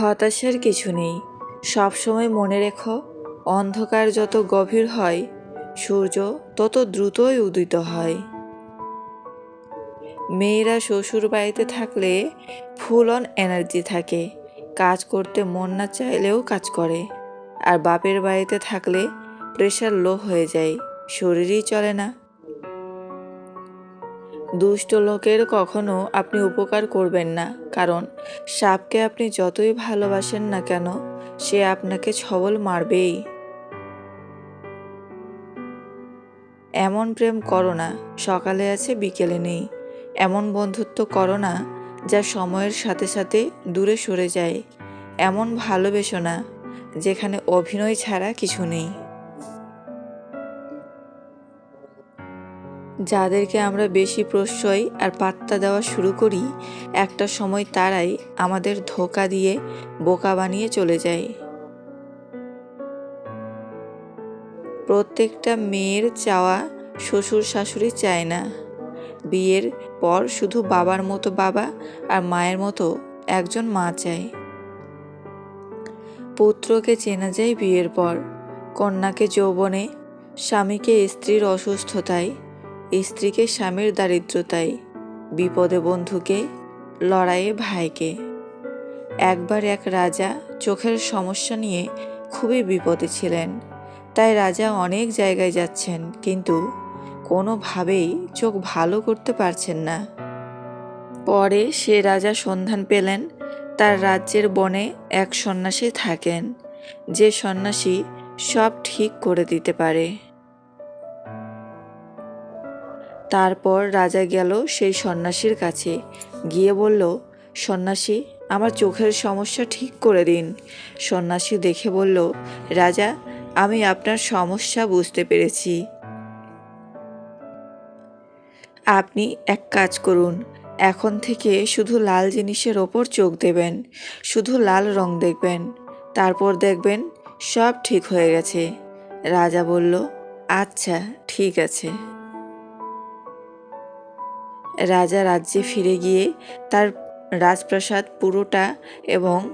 হতাশার কিছু নেই। সবসময় মনে রেখো, অন্ধকার যত গভীর হয়, সূর্য তত দ্রুতই উদিত হয়। মেয়েরা শ্বশুর বাড়িতে থাকলে ফুল অন এনার্জি থাকে। কাজ করতে মন না চাইলেও কাজ করে। আর বাপের বাড়িতে থাকলে প্রেশার লো হয়ে যায়। শরীরই চলে না। দুষ্ট লোকের কখনো আপনি উপকার করবেন না, কারণ সাপকে আপনি যতই ভালোবাসেন না কেন, সে আপনাকে ছবল মারবেই। এমন প্রেম করো না, সকালে আছে, বিকেলে নেই। এমন বন্ধুত্ব করো না, যা সময়ের সাথে সাথে দূরে সরে যায়। এমন ভালোবেসো না, যেখানে অভিনয় ছাড়া কিছু নেই। যাদেরকে আমরা বেশি প্রশ্রয় আর পাত্তা দেওয়া শুরু করি, একটা সময় তারাই আমাদের ধোকা দিয়ে বোকা বানিয়ে চলে যায়। প্রত্যেকটা মেয়ের চাওয়া শ্বশুর শাশুড়ি চায় না। বিয়ের পর শুধু বাবার মতো বাবা আর মায়ের মতো একজন মা চায়। পুত্রকে চেনা যায় বিয়ের পর। কন্যাকে যৌবনে, স্বামীকে স্ত্রীর অসুস্থতায়। স্ত্রীকে স্বামীর দারিদ্রতায়, বিপদে বন্ধুকে, লড়াইয়ে ভাইকে। একবার এক রাজা চোখের সমস্যা নিয়ে খুবই বিপদে ছিলেন। তাই রাজা অনেক জায়গায় যাচ্ছেন, কিন্তু কোনোভাবেই চোখ ভালো করতে পারছেন না। পরে সে রাজা সন্ধান পেলেন, তার রাজ্যের বনে এক সন্ন্যাসী থাকেন। যে সন্ন্যাসী সব ঠিক করে দিতে পারে। তারপর রাজা গেল সেই সন্ন্যাসীর কাছে। গিয়ে বলল, সন্ন্যাসী, আমার চোখের সমস্যা ঠিক করে দিন। সন্ন্যাসী দেখে বলল, রাজা, আমি আপনার সমস্যা বুঝতে পেরেছি। আপনি এক কাজ করুন, এখন থেকে শুধু লাল জিনিসের ওপর চোখ দেবেন, শুধু লাল রং দেখবেন, তারপর দেখবেন সব ঠিক হয়ে গেছে। রাজা বলল আচ্ছা ঠিক আছে। রাজা রাজ্যে ফিরে গিয়ে তার রাজপ্রাসাদ পুরোটা এবং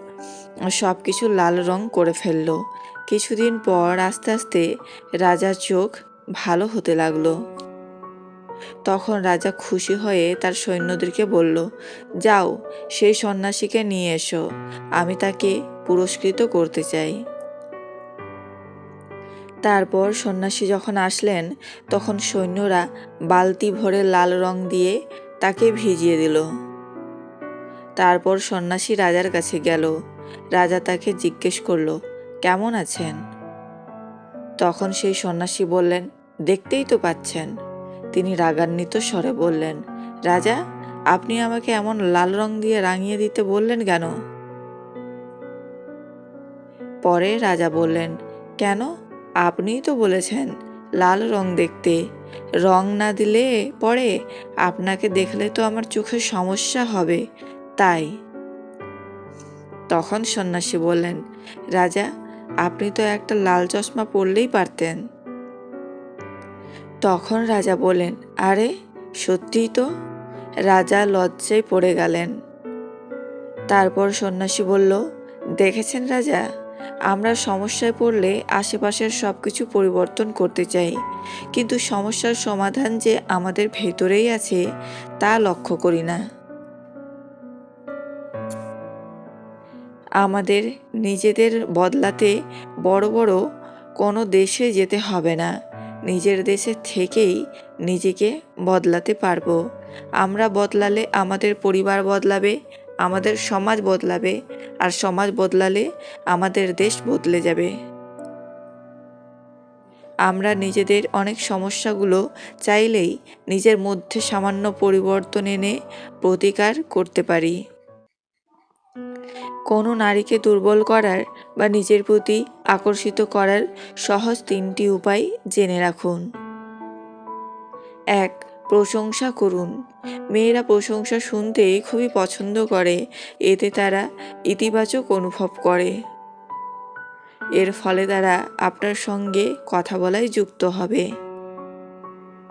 সব কিছু লাল রং করে ফেলল। কিছুদিন পর আস্তে আস্তে রাজার চোখ ভালো হতে লাগল। তখন রাজা খুশি হয়ে তার সৈন্যদেরকে বলল, যাও, সেই সন্ন্যাসীকে নিয়ে এসো। আমি তাকে পুরস্কৃত করতে চাই। তারপর সন্ন্যাসী যখন আসলেন, তখন সৈন্যরা বালতি ভরে লাল রং দিয়ে তাকে ভিজিয়ে দিল। তারপর সন্ন্যাসী রাজার কাছে গেল। রাজা তাকে জিজ্ঞেস করল, কেমন আছেন? তখন সেই সন্ন্যাসী বললেন, দেখতেই তো পাচ্ছেন। তিনি রাগান্বিত স্বরে বললেন, রাজা, আপনি আমাকে এমন লাল রং দিয়ে রাঙিয়ে দিতে বললেন কেন? পরে রাজা বললেন, কেন? আপনিই তো বলেছেন, লাল রং দেখতে। রং না দিলে পরে আপনাকে দেখলে তো আমার চোখের সমস্যা হবে, তাই। তখন সন্ন্যাসী বললেন, রাজা, আপনি তো একটা লাল চশমা পরলেই পারতেন। তখন রাজা বলেন আরে, সত্যিই তো? রাজা লজ্জায় পড়ে গেলেন। তারপর সন্ন্যাসী বলল, দেখেছেন রাজা আমরা সমস্যায় পড়লে আশেপাশের সব কিছু পরিবর্তন করতে চাই। কিন্তু সমস্যার সমাধান যে আমাদের ভেতরেই আছে, তা লক্ষ্য করি না। আমাদের নিজেদের বদলাতে বড় বড় কোনো দেশে যেতে হবে না। নিজের দেশে থেকেই নিজেকে বদলাতে পারব। আমরা বদলালে আমাদের পরিবার বদলাবে, আমাদের সমাজ বদলাবে আর সমাজ বদলালে আমাদের দেশ বদলে যাবে। আমরা নিজেদের অনেক সমস্যাগুলো চাইলেই নিজের মধ্যে সামান্য পরিবর্তন এনে প্রতিকার করতে পারি। কোনো নারীকে দুর্বল করার বা নিজের প্রতি আকর্ষিত করার সহজ তিনটি উপায় জেনে রাখুন। এক, প্রশংসা করুন। মেয়েরা প্রশংসা শুনতে খুবই পছন্দ করে। এতে তারা ইতিবাচক অনুভব করে। এর ফলে তারা আপনার সঙ্গে কথা বলায় যুক্ত হবে।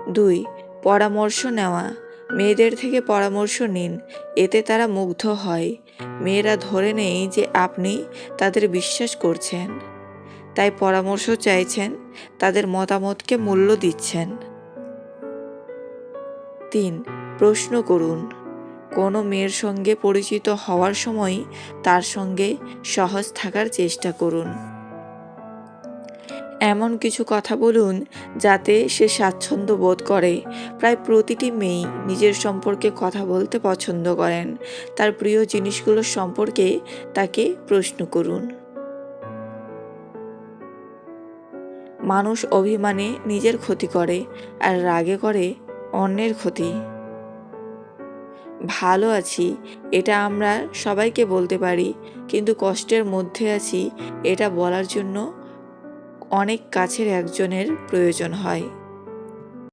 দুই, পরামর্শ নেওয়া। মেয়েদের থেকে পরামর্শ নিন। এতে তারা মুগ্ধ হয়। মেয়েরা ধরে নেই যে আপনি তাদের বিশ্বাস করছেন। তাই পরামর্শ চাইছেন, তাদের মতামতকে মূল্য দিচ্ছেন। তিন প্রশ্ন করুন। কোনো মেয়ের সঙ্গে পরিচিত হওয়ার সময় তার সঙ্গে সহজ থাকার চেষ্টা করুন। এমন কিছু কথা বলুন যাতে সে স্বাচ্ছন্দ্য বোধ করে। প্রায় প্রতিটি মেয়েই নিজের সম্পর্কে কথা বলতে পছন্দ করেন। তার প্রিয় জিনিসগুলো সম্পর্কে তাকে প্রশ্ন করুন। মানুষ অভিমানে নিজের ক্ষতি করে আর রাগে করে অন্যের ক্ষতি। ভালো আছি, এটা আমরা সবাইকে বলতে পারি, কিন্তু কষ্টের মধ্যে আছি, এটা বলার জন্য অনেক কাছের একজনের প্রয়োজন হয়।